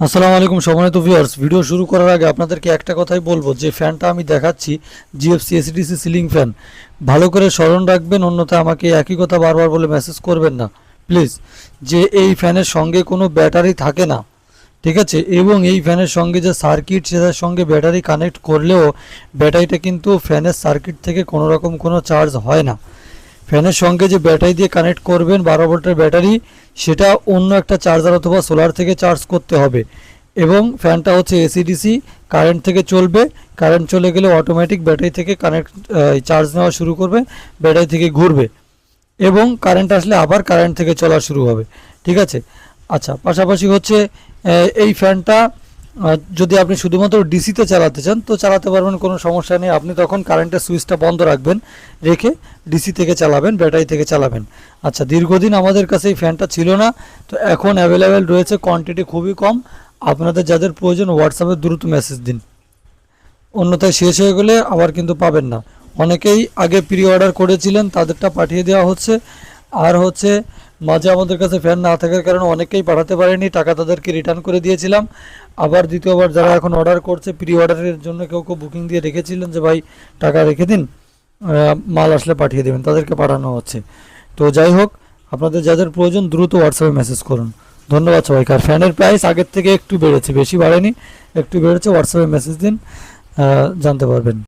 আসসালামু আলাইকুম সম্মানিত ভিউয়ার্স ভিডিও শুরু করার আগে আপনাদেরকে একটা কথাই বলব, যে ফ্যানটা আমি দেখাচ্ছি জিএফসি এসিডিসি সিলিং ফ্যান ভালো করে স্মরণ রাখবেন, অন্যথা আমাকে একই কথা বারবার বলে মেসেজ করবেন না। প্লিজ যে এই ফ্যানের সঙ্গে কোনো ব্যাটারি থাকে না, ঠিক আছে? এবং এই ফ্যানের সঙ্গে যে সার্কিট সেটার সঙ্গে ব্যাটারি কানেক্ট করলেও ব্যাটারিটা কিন্তু ফ্যানের সার্কিট থেকে কোনো রকম কোনো চার্জ হয় না। ফ্যানের সঙ্গে যে ব্যাটারি দিয়ে কানেক্ট করবেন বারো ভোল্টের ব্যাটারি, সেটা অন্য একটা চার্জার অথবা সোলার থেকে চার্জ করতে হবে। এবং ফ্যানটা হচ্ছে এসিডিসি, কারেন্ট থেকে চলবে। কারেন্ট চলে গেলে অটোমেটিক ব্যাটারি থেকে কানেক্ট চার্জ নেওয়া শুরু করবে, ব্যাটারি থেকে ঘুরবে। এবং কারেন্ট আসলে আবার কারেন্ট থেকে চলা শুরু হবে। ঠিক আছে? আচ্ছা পাশাপাশি হচ্ছে এই ফ্যানটা যদি আপনি শুধুমাত্র ডিসিতে চালাতে চান, তো চালাতে পারবেন, কোনো সমস্যা নেই। আপনি তখন কারেন্টের সুইচটা বন্ধ রাখবেন, রেখে ডিসি থেকে চালাবেন ব্যাটারি থেকে চালাবেন। আচ্ছা দীর্ঘদিন আমাদের কাছে এই ফ্যানটা ছিল না, তো এখন অ্যাভেলেবেল রয়েছে কোয়ান্টিটি খুবই কম। আপনাদের যাদের প্রয়োজন হোয়াটসঅ্যাপে দ্রুত মেসেজ দিন। অন্যথায় শেষ হয়ে গেলে আবার কিন্তু পাবেন না। অনেকেই আগে প্রি অর্ডার করেছিলেন, তাদেরটা পাঠিয়ে দেওয়া হচ্ছে। আর হচ্ছে, মাঝে আমাদের কাছে ফ্যান না থাকার কারণে অনেকেই পাঠাতে পারেনি, টাকা তাদেরকে রিটার্ন করে দিয়েছিলাম। আবার দ্বিতীয়বার যারা এখন অর্ডার করছে প্রি অর্ডারের জন্য কেউ কেউ বুকিং দিয়ে রেখেছিলেন যে, ভাই, টাকা রেখে দিন মাল আসলে পাঠিয়ে দেবেন, তাদেরকে পাঠানো হচ্ছে। তো যাই হোক, আপনাদের যাদের প্রয়োজন দ্রুত হোয়াটসঅ্যাপে মেসেজ করুন। ধন্যবাদ সবাইকে। আর ফ্যানের প্রাইস আগের থেকে একটু বেড়েছে, বেশি বাড়েনি, একটু বেড়েছে হোয়াটসঅ্যাপে মেসেজ দিন জানতে পারবেন।